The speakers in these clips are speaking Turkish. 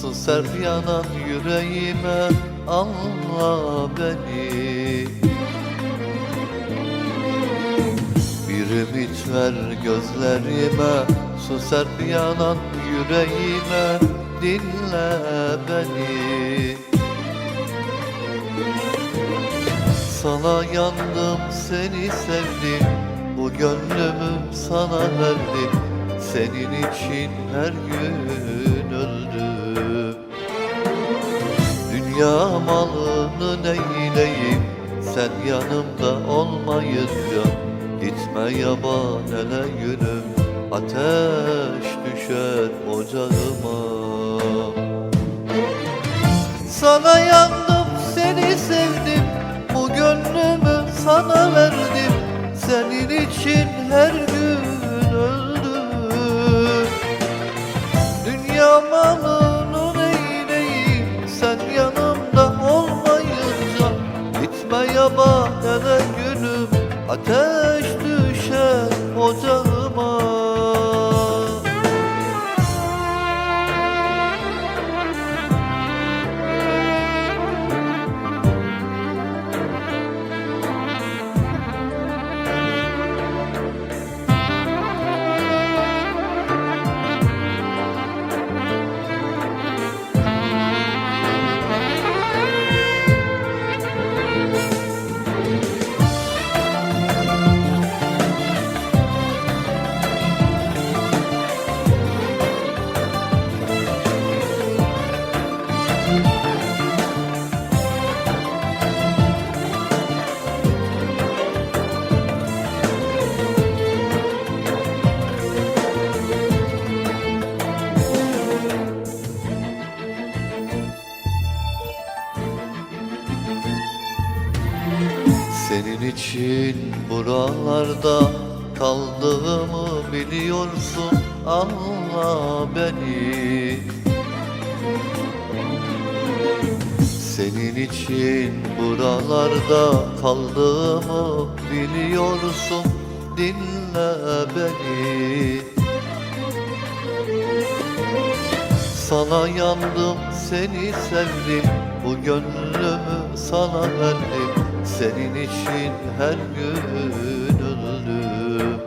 Susar yanan yüreğime anla beni. Bir ümit ver gözlerime Susar yanan yüreğime Dinle beni. Sana yandım seni sevdim Bu gönlümü sana verdim Senin için her gün öldüm Dünya malını neyleyim Sen yanımda olmayınca Gitme yaban ele gülüm Ateş düşer ocağıma. Sana yandım, seni sevdim Bu gönlümü sana verdim. Senin için her gün gülüm Ateş düşer ocağıma Senin için buralarda kaldığımı biliyorsun. Anla beni. Senin için buralarda kaldığımı biliyorsun. Dinle beni. Sana yandım, seni sevdim. Bu gönlümü sana verdim Senin için her gün öldüm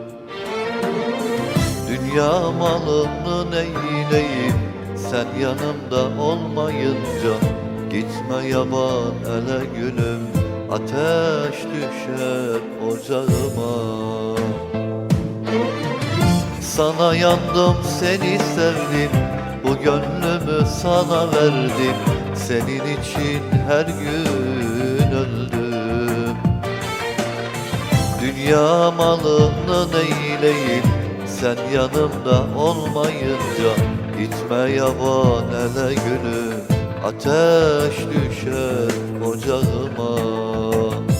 Dünya malını neyleyim Sen yanımda olmayınca Gitme yaban ele gülüm. Ateş düşer ocağıma. Sana yandım, seni sevdim. Bu gönlümü sana verdim. Senin için her gün Dünya malını neyleyim Sen yanımda olmayınca Gitme yaban ele gülüm Ateş düşer ocağıma